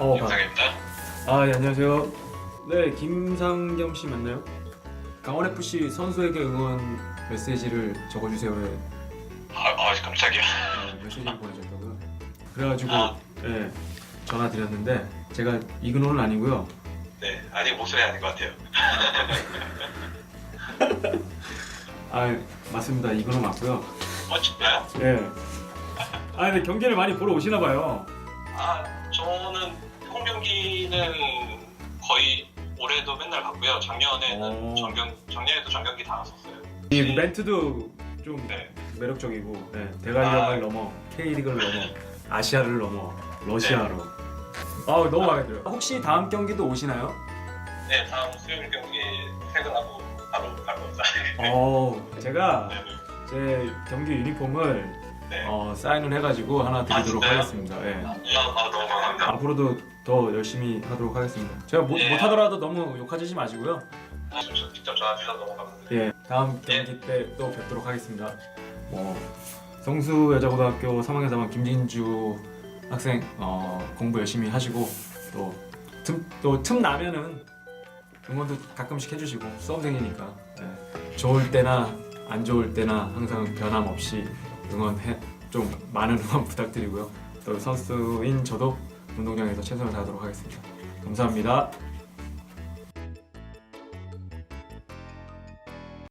어, 김상입니다. 아, 예, 안녕하세요. 네, 김상겸 씨 맞나요? 강원 FC 선수에게 응원 메시지를 적어주세요. 네, 아, 아 깜짝이야. 어, 메시지를 보내줬다고요. 그래가지고 아. 예, 전화 드렸는데 제가 이근호는 아니고요. 네, 아직 목소리 아닌 것 같아요. 아, 맞습니다. 이근호 맞고요. 어, 진짜요? 예. 아, 근데 경기를 많이 보러 오시나 봐요. 아, 저는 홈 경기는 거의 올해도 맨날 봤고요. 작년에는 오. 전경 작년에도 전경기 다 갔었어요. 이 멘트도 좀 네. 매력적이고 네, 대관령을 아. 넘어 K리그를 넘어 아시아를 넘어 러시아로 아 너무 마음에 들어요 혹시 다음 경기도 오시나요? 네, 다음 수요일 경기 퇴근하고 바로 갈 겁니다. 어 제가 네, 제 경기 유니폼을 네. 어, 사인을 해가지고 하나 드리도록 진짜요? 하겠습니다 예. 아, 아, 너무 감사합니다. 앞으로도 더 열심히 하도록 하겠습니다 제가 못, 예. 못하더라도 너무 욕하지 마시고요 아, 저- 직접 전화 주셔서 너무 감사드립니다. 예 다음 경기 때 또 뵙도록 하겠습니다 뭐 성수 여자고등학교 3학년 3반 김진주 학생 어, 공부 열심히 하시고 또틈또틈 나면은 응원도 가끔씩 해주시고 수험생이니까 예. 좋을 때나 안 좋을 때나 항상 변함없이 응원해 좀 많은 응원 부탁드리고요 또 선수인 저도 운동장에서 최선을 다하도록 하겠습니다 감사합니다.